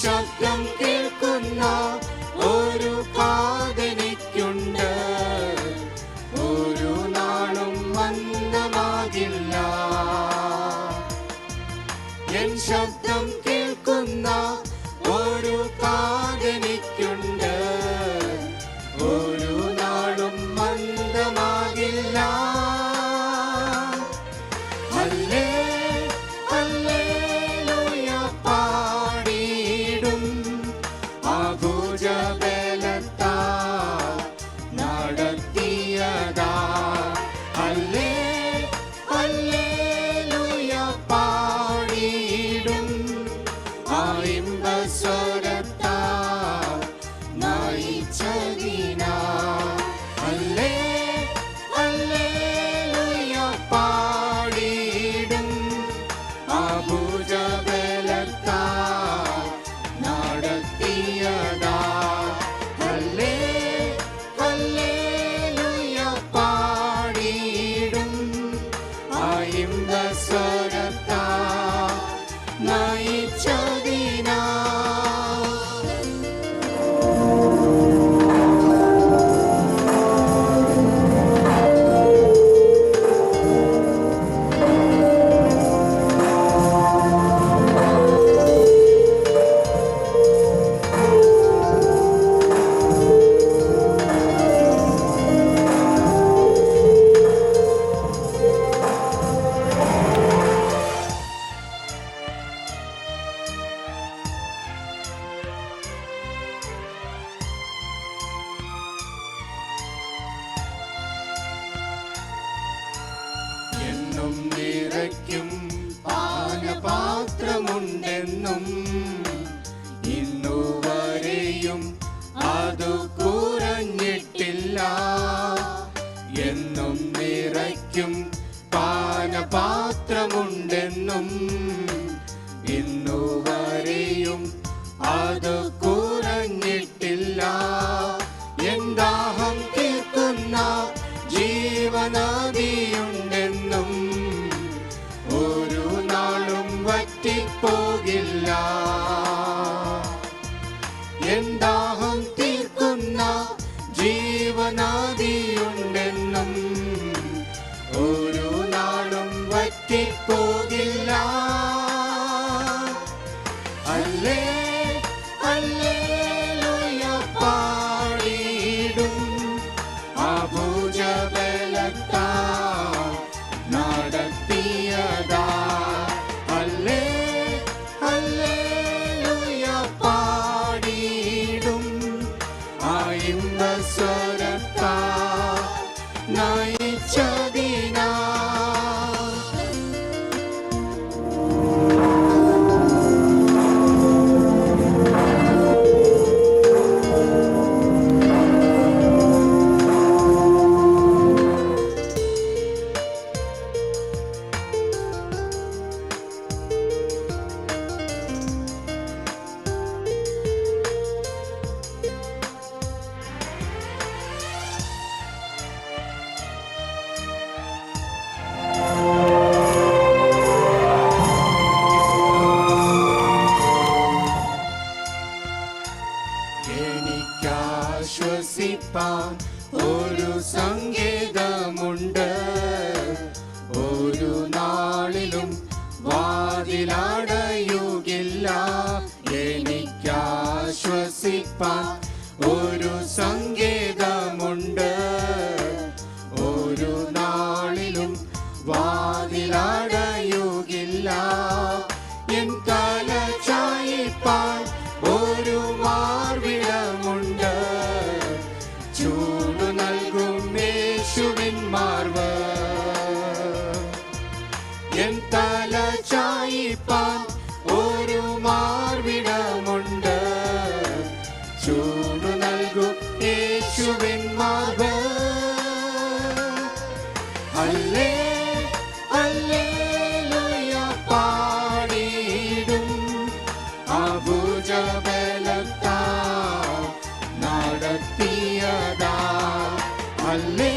ശബ്ദം കേൾക്കുന്ന ഒരു കാതനിക്കുണ്ട് ഒരു നാളും മന്ദമാകില്ല. എൻ ശബ്ദം കേൾക്കുന്ന ഒരു കാതനിക്കുണ്ട് ഓ 너의 종 എന്നും നിറയ്ക്കും. പാനപാത്രമുണ്ടെന്നും ഇന്നു വരെയും അതു കുറഞ്ഞിട്ടില്ല. എന്നും നിറയ്ക്കും പാനപാത്രമുണ്ടെന്നും ഇന്നു വരെയും അത് വറ്റിപ്പോകില്ല എന്താഹം തീർക്കുന്ന ജീവനാദിയുണ്ടെന്നും ഒരു നാളും വറ്റിപ്പോകില്ല. അല്ലേ അല്ലേലൂയ പാടിയിടും. എനിക്കാശ്വസിപ്പാൻ ഒരു സംഗീതമുണ്ട് ഒരു നാളിലും വാതിലടയുകില്ല. എനിക്കാശ്വസിപ്പാൻ ഒരു സംഗീതമുണ്ട് ഒരു നാളിലും വാതിലടയുകില്ല. എൻ തല ചായിപ്പാൻ ഒരു മാർവിടമുണ്ട് ചായിപ്പാൻ ഒരു മാർവിടമുണ്ട്. ചൂടു നൽകും യേശുവിൻ മാർവ് അല്ലേ അല്ലേലൂയ പാടിയിടും അഭുജബലത്താ നടത്തിയതാ. അല്ലേ